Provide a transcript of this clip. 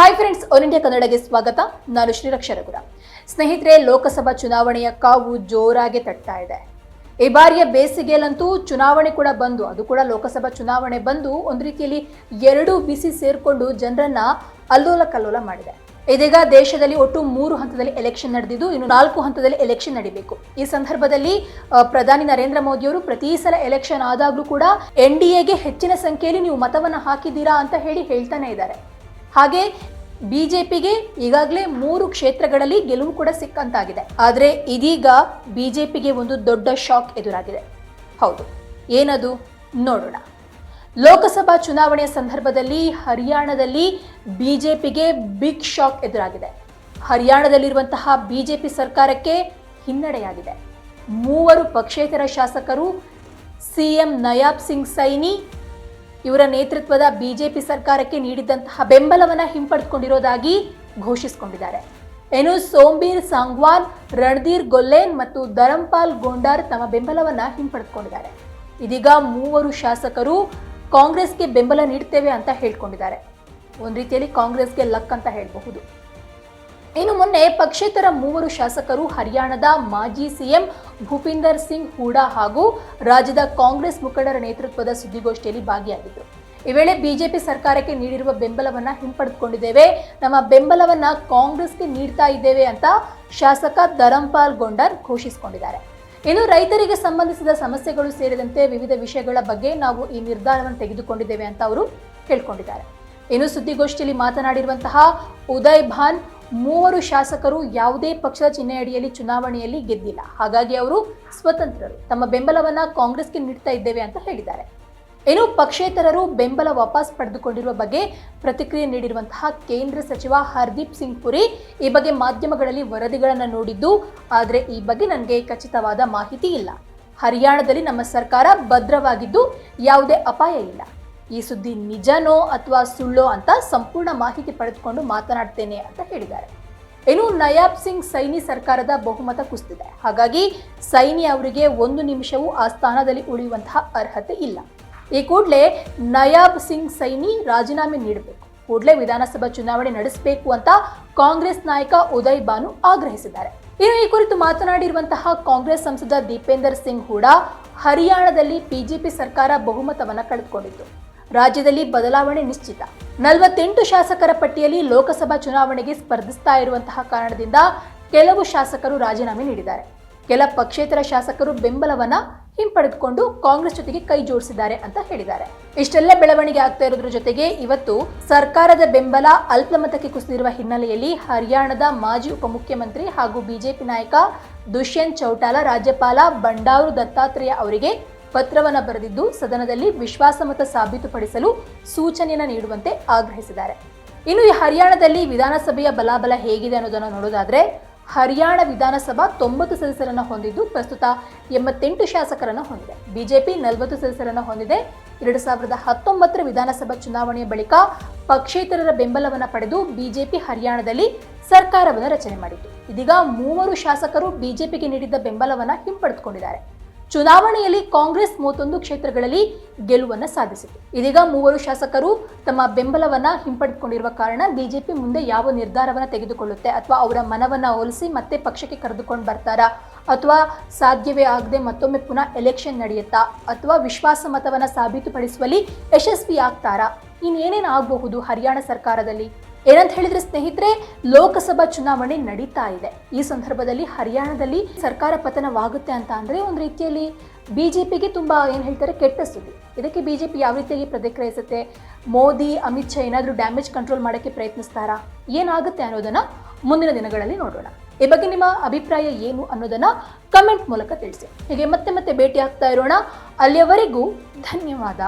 Hi friends all India ಕನ್ನಡಗೆ ಸ್ವಾಗತ. ನಾನು ಶ್ರೀರಕ್ಷರಗುಡ ಸ್ನೇಹಿತರೆ, ಲೋಕಸಭಾ ಚುನಾವಣೆಯ ಕಾವು ಜೋರಾಗಿ ತಟ್ಟಾ ಇದೆ. ಈ ಬಾರಿಯ ಬೇಸಿಗೆಯಲ್ಲಂತೂ ಚುನಾವಣೆ ಕೂಡ ಬಂದು, ಅದು ಕೂಡ ಲೋಕಸಭಾ ಚುನಾವಣೆ ಬಂದು ಒಂದು ರೀತಿಯಲ್ಲಿ ಎರಡು ಬಿಸಿ ಸೇರಿಕೊಂಡು ಜನರನ್ನ ಅಲ್ಲೋಲ ಕಲ್ಲೋಲ ಮಾಡಿದೆ. ಇದೀಗ ದೇಶದಲ್ಲಿ ಒಟ್ಟು ಮೂರು ಹಂತದಲ್ಲಿ ಎಲೆಕ್ಷನ್ ನಡೆದಿದ್ದು, ಇನ್ನು ನಾಲ್ಕು ಹಂತದಲ್ಲಿ ಎಲೆಕ್ಷನ್ ನಡೀಬೇಕು. ಈ ಸಂದರ್ಭದಲ್ಲಿ ಪ್ರಧಾನಿ ನರೇಂದ್ರ ಮೋದಿಯವರು ಪ್ರತಿ ಸಲ ಎಲೆಕ್ಷನ್ ಆದಾಗ್ಲೂ ಕೂಡ ಎನ್ ಡಿ ಎಗೆ ಹೆಚ್ಚಿನ ಸಂಖ್ಯೆಯಲ್ಲಿ ನೀವು ಮತವನ್ನು ಹಾಕಿದ್ದೀರಾ ಅಂತ ಹೇಳಿ ಹೇಳ್ತಾನೆ ಇದ್ದಾರೆ. ಹಾಗೆ ಬಿಜೆಪಿಗೆ ಈಗಾಗಲೇ ಮೂರು ಕ್ಷೇತ್ರಗಳಲ್ಲಿ ಗೆಲುವು ಕೂಡ ಸಿಕ್ಕಂತಾಗಿದೆ. ಆದರೆ ಇದೀಗ ಬಿಜೆಪಿಗೆ ಒಂದು ದೊಡ್ಡ ಶಾಕ್ ಎದುರಾಗಿದೆ. ಹೌದು, ಏನದು? ನೋಡೋಣ. ಲೋಕಸಭಾ ಚುನಾವಣೆಯ ಸಂದರ್ಭದಲ್ಲಿ ಹರಿಯಾಣದಲ್ಲಿ ಬಿಜೆಪಿಗೆ ಬಿಗ್ ಶಾಕ್ ಎದುರಾಗಿದೆ. ಹರಿಯಾಣದಲ್ಲಿರುವಂತಹ ಬಿಜೆಪಿ ಸರ್ಕಾರಕ್ಕೆ ಹಿನ್ನಡೆಯಾಗಿದೆ. ಮೂವರು ಪಕ್ಷೇತರ ಶಾಸಕರು, ಸಿಎಂ ನಯಾಬ್ ಸಿಂಗ್ ಸೈನಿ ಇವರ ನೇತೃತ್ವದ ಬಿಜೆಪಿ ಸರ್ಕಾರಕ್ಕೆ ನೀಡಿದಂತಹ ಬೆಂಬಲವನ್ನ ಹಿಂಪಡೆದುಕೊಂಡಿರೋದಾಗಿ ಘೋಷಿಸಿಕೊಂಡಿದ್ದಾರೆ. ಏನು ಸೋಂಬೀರ್ ಸಾಂಗ್ವಾನ್, ರಣಧೀರ್ ಗೊಲ್ಲೇನ್ ಮತ್ತು ಧರಂಪಾಲ್ ಗೊಂಡಾರ್ ತಮ್ಮ ಬೆಂಬಲವನ್ನ ಹಿಂಪಡೆದುಕೊಂಡಿದ್ದಾರೆ. ಇದೀಗ ಮೂವರು ಶಾಸಕರು ಕಾಂಗ್ರೆಸ್ಗೆ ಬೆಂಬಲ ನೀಡ್ತೇವೆ ಅಂತ ಹೇಳ್ಕೊಂಡಿದ್ದಾರೆ. ಒಂದು ರೀತಿಯಲ್ಲಿ ಕಾಂಗ್ರೆಸ್ಗೆ ಲಕ್ ಅಂತ ಹೇಳಬಹುದು. ಇನ್ನು ಮೊನ್ನೆ ಪಕ್ಷೇತರ ಮೂವರು ಶಾಸಕರು ಹರಿಯಾಣದ ಮಾಜಿ ಸಿಎಂ ಭೂಪಿಂದರ್ ಸಿಂಗ್ ಹೂಡಾ ಹಾಗೂ ರಾಜ್ಯದ ಕಾಂಗ್ರೆಸ್ ಮುಖಂಡರ ನೇತೃತ್ವದ ಸುದ್ದಿಗೋಷ್ಠಿಯಲ್ಲಿ ಭಾಗಿಯಾಗಿದ್ದರು. ಈ ವೇಳೆ ಬಿಜೆಪಿ ಸರ್ಕಾರಕ್ಕೆ ನೀಡಿರುವ ಬೆಂಬಲವನ್ನ ಹಿಂಪಡೆದುಕೊಂಡಿದ್ದೇವೆ. ನಮ್ಮ ಬೆಂಬಲವನ್ನ ಕಾಂಗ್ರೆಸ್ಗೆ ನೀಡ್ತಾ ಇದ್ದೇವೆ ಅಂತ ಶಾಸಕ ಧರಂಪಾಲ್ ಗೊಂಡರ್ ಘೋಷಿಸಿಕೊಂಡಿದ್ದಾರೆ. ಇನ್ನು ರೈತರಿಗೆ ಸಂಬಂಧಿಸಿದ ಸಮಸ್ಯೆಗಳು ಸೇರಿದಂತೆ ವಿವಿಧ ವಿಷಯಗಳ ಬಗ್ಗೆ ನಾವು ಈ ನಿರ್ಧಾರವನ್ನು ತೆಗೆದುಕೊಂಡಿದ್ದೇವೆ ಅಂತ ಅವರು ಹೇಳ್ಕೊಂಡಿದ್ದಾರೆ. ಇನ್ನು ಸುದ್ದಿಗೋಷ್ಠಿಯಲ್ಲಿ ಮಾತನಾಡಿರುವಂತಹ ಉದಯ್ ಭಾನ್ ಮೂವರು ಶಾಸಕರು ಯಾವುದೇ ಪಕ್ಷದ ಚಿಹ್ನೆಯಡಿಯಲ್ಲಿ ಚುನಾವಣೆಯಲ್ಲಿ ಗೆದ್ದಿಲ್ಲ. ಹಾಗಾಗಿ ಅವರು ಸ್ವತಂತ್ರರು. ತಮ್ಮ ಬೆಂಬಲವನ್ನ ಕಾಂಗ್ರೆಸ್ಗೆ ನೀಡ್ತಾ ಇದ್ದೇವೆ ಅಂತ ಹೇಳಿದ್ದಾರೆ. ಇನ್ನು ಪಕ್ಷೇತರರು ಬೆಂಬಲ ವಾಪಸ್ ಪಡೆದುಕೊಂಡಿರುವ ಬಗ್ಗೆ ಪ್ರತಿಕ್ರಿಯೆ ನೀಡಿರುವಂತಹ ಕೇಂದ್ರ ಸಚಿವ ಹರ್ದೀಪ್ ಸಿಂಗ್ ಪುರಿ ಈ ಬಗ್ಗೆ ಮಾಧ್ಯಮಗಳಲ್ಲಿ ವರದಿಗಳನ್ನು ನೋಡಿದ್ದು, ಆದರೆ ಈ ಬಗ್ಗೆ ನನಗೆ ಖಚಿತವಾದ ಮಾಹಿತಿ ಇಲ್ಲ. ಹರಿಯಾಣದಲ್ಲಿ ನಮ್ಮ ಸರ್ಕಾರ ಭದ್ರವಾಗಿದ್ದು ಯಾವುದೇ ಅಪಾಯ ಇಲ್ಲ. ಈ ಸುದ್ದಿ ನಿಜನೋ ಅಥವಾ ಸುಳ್ಳೋ ಅಂತ ಸಂಪೂರ್ಣ ಮಾಹಿತಿ ಪಡೆದುಕೊಂಡು ಮಾತನಾಡ್ತೇನೆ ಅಂತ ಹೇಳಿದ್ದಾರೆ. ಇನ್ನು ನಯಾಬ್ ಸಿಂಗ್ ಸೈನಿ ಸರ್ಕಾರದ ಬಹುಮತ ಕುಸಿದಿದೆ. ಹಾಗಾಗಿ ಸೈನಿ ಅವರಿಗೆ ಒಂದು ನಿಮಿಷವೂ ಆ ಸ್ಥಾನದಲ್ಲಿ ಉಳಿಯುವಂತಹ ಅರ್ಹತೆ ಇಲ್ಲ. ಈ ಕೂಡಲೇ ನಯಾಬ್ ಸಿಂಗ್ ಸೈನಿ ರಾಜೀನಾಮೆ ನೀಡಬೇಕು. ಕೂಡಲೇ ವಿಧಾನಸಭಾ ಚುನಾವಣೆ ನಡೆಸಬೇಕು ಅಂತ ಕಾಂಗ್ರೆಸ್ ನಾಯಕ ಉದಯ್ ಬಾನು ಆಗ್ರಹಿಸಿದ್ದಾರೆ. ಇನ್ನು ಈ ಕುರಿತು ಮಾತನಾಡಿರುವಂತಹ ಕಾಂಗ್ರೆಸ್ ಸಂಸದ ದೀಪೇಂದರ್ ಸಿಂಗ್ ಹೂಡಾ ಹರಿಯಾಣದಲ್ಲಿ ಬಿಜೆಪಿ ಸರ್ಕಾರ ಬಹುಮತವನ್ನ ಕಳೆದುಕೊಂಡಿತ್ತು. ರಾಜ್ಯದಲ್ಲಿ ಬದಲಾವಣೆ ನಿಶ್ಚಿತ. ನಲವತ್ತೆಂಟು ಶಾಸಕರ ಪಟ್ಟಿಯಲ್ಲಿ ಲೋಕಸಭಾ ಚುನಾವಣೆಗೆ ಸ್ಪರ್ಧಿಸ್ತಾ ಇರುವಂತಹ ಕಾರಣದಿಂದ ಕೆಲವು ಶಾಸಕರು ರಾಜೀನಾಮೆ ನೀಡಿದ್ದಾರೆ. ಕೆಲ ಪಕ್ಷೇತರ ಶಾಸಕರು ಬೆಂಬಲವನ್ನ ಹಿಂಪಡೆದುಕೊಂಡು ಕಾಂಗ್ರೆಸ್ ಜೊತೆಗೆ ಕೈ ಜೋಡಿಸಿದ್ದಾರೆ ಅಂತ ಹೇಳಿದ್ದಾರೆ. ಇಷ್ಟೆಲ್ಲ ಬೆಳವಣಿಗೆ ಆಗ್ತಾ ಇರೋದ್ರ ಜೊತೆಗೆ ಇವತ್ತು ಸರ್ಕಾರದ ಬೆಂಬಲ ಅಲ್ಪಮತಕ್ಕೆ ಕುಸಿದಿರುವ ಹಿನ್ನೆಲೆಯಲ್ಲಿ ಹರಿಯಾಣದ ಮಾಜಿ ಉಪಮುಖ್ಯಮಂತ್ರಿ ಹಾಗೂ ಬಿಜೆಪಿ ನಾಯಕ ದುಷ್ಯಂತ್ ಚೌಟಾಲ, ರಾಜ್ಯಪಾಲ ಬಂಡಾರು ದತ್ತಾತ್ರೇಯ ಅವರಿಗೆ ಪತ್ರವನ್ನ ಬರೆದಿದ್ದು ಸದನದಲ್ಲಿ ವಿಶ್ವಾಸಮತ ಸಾಬೀತುಪಡಿಸಲು ಸೂಚನೆಯನ್ನು ನೀಡುವಂತೆ ಆಗ್ರಹಿಸಿದ್ದಾರೆ. ಇನ್ನು ಈ ಹರಿಯಾಣದಲ್ಲಿ ವಿಧಾನಸಭೆಯ ಬಲಾಬಲ ಹೇಗಿದೆ ಅನ್ನೋದನ್ನು ನೋಡೋದಾದ್ರೆ, ಹರಿಯಾಣ ವಿಧಾನಸಭಾ ತೊಂಬತ್ತು ಸದಸ್ಯರನ್ನು ಹೊಂದಿದ್ದು ಪ್ರಸ್ತುತ ಎಂಬತ್ತೆಂಟು ಶಾಸಕರನ್ನು ಹೊಂದಿದೆ. ಬಿಜೆಪಿ ನಲವತ್ತು ಸದಸ್ಯರನ್ನು ಹೊಂದಿದೆ. ಎರಡು ಸಾವಿರದ ಹತ್ತೊಂಬತ್ತರ ವಿಧಾನಸಭಾ ಚುನಾವಣೆಯ ಬಳಿಕ ಪಕ್ಷೇತರರ ಬೆಂಬಲವನ್ನು ಪಡೆದು ಬಿಜೆಪಿ ಹರಿಯಾಣದಲ್ಲಿ ಸರ್ಕಾರವನ್ನು ರಚನೆ ಮಾಡಿತ್ತು. ಇದೀಗ ಮೂವರು ಶಾಸಕರು ಬಿಜೆಪಿಗೆ ನೀಡಿದ್ದ ಬೆಂಬಲವನ್ನು ಹಿಂಪಡೆದುಕೊಂಡಿದ್ದಾರೆ. ಚುನಾವಣೆಯಲ್ಲಿ ಕಾಂಗ್ರೆಸ್ ಮೂವತ್ತೊಂದು ಕ್ಷೇತ್ರಗಳಲ್ಲಿ ಗೆಲುವನ್ನು ಸಾಧಿಸಿತು. ಇದೀಗ ಮೂವರು ಶಾಸಕರು ತಮ್ಮ ಬೆಂಬಲವನ್ನ ಹಿಂಪಡೆದುಕೊಂಡಿರುವ ಕಾರಣ ಬಿಜೆಪಿ ಮುಂದೆ ಯಾವ ನಿರ್ಧಾರವನ್ನ ತೆಗೆದುಕೊಳ್ಳುತ್ತೆ ಅಥವಾ ಅವರ ಮನವನ್ನ ಹೋಲಿಸಿ ಮತ್ತೆ ಪಕ್ಷಕ್ಕೆ ಕರೆದುಕೊಂಡು ಬರ್ತಾರಾ ಅಥವಾ ಸಾಧ್ಯವೇ ಆಗದೆ ಮತ್ತೊಮ್ಮೆ ಪುನಃ ಎಲೆಕ್ಷನ್ ನಡೆಯುತ್ತಾ ಅಥವಾ ವಿಶ್ವಾಸ ಮತವನ್ನ ಸಾಬೀತುಪಡಿಸುವಲ್ಲಿ ಯಶಸ್ವಿ ಆಗ್ತಾರಾ? ಇನ್ನೇನೇನು ಆಗಬಹುದು ಹರಿಯಾಣ ಸರ್ಕಾರದಲ್ಲಿ? ಏನಂತ ಹೇಳಿದ್ರೆ ಸ್ನೇಹಿತರೆ, ಲೋಕಸಭಾ ಚುನಾವಣೆ ನಡೀತಾ ಇದೆ. ಈ ಸಂದರ್ಭದಲ್ಲಿ ಹರಿಯಾಣದಲ್ಲಿ ಸರ್ಕಾರ ಪತನವಾಗುತ್ತೆ ಅಂತ ಅಂದ್ರೆ ಒಂದು ರೀತಿಯಲ್ಲಿ ಬಿಜೆಪಿಗೆ ತುಂಬಾ ಏನ್ ಹೇಳ್ತಾರೆ ಕೆಟ್ಟ ಸುದ್ದಿ. ಇದಕ್ಕೆ ಬಿಜೆಪಿ ಯಾವ ರೀತಿಯಾಗಿ ಪ್ರತಿಕ್ರಿಯಿಸುತ್ತೆ? ಮೋದಿ, ಅಮಿತ್ ಶಾ ಏನಾದರೂ ಡ್ಯಾಮೇಜ್ ಕಂಟ್ರೋಲ್ ಮಾಡೋಕ್ಕೆ ಪ್ರಯತ್ನಿಸ್ತಾರಾ? ಏನಾಗುತ್ತೆ ಅನ್ನೋದನ್ನ ಮುಂದಿನ ದಿನಗಳಲ್ಲಿ ನೋಡೋಣ. ಈ ಬಗ್ಗೆ ನಿಮ್ಮ ಅಭಿಪ್ರಾಯ ಏನು ಅನ್ನೋದನ್ನ ಕಮೆಂಟ್ ಮೂಲಕ ತಿಳಿಸಿ. ಹೀಗೆ ಮತ್ತೆ ಮತ್ತೆ ಭೇಟಿ ಆಗ್ತಾ ಇರೋಣ. ಅಲ್ಲಿಯವರೆಗೂ ಧನ್ಯವಾದ.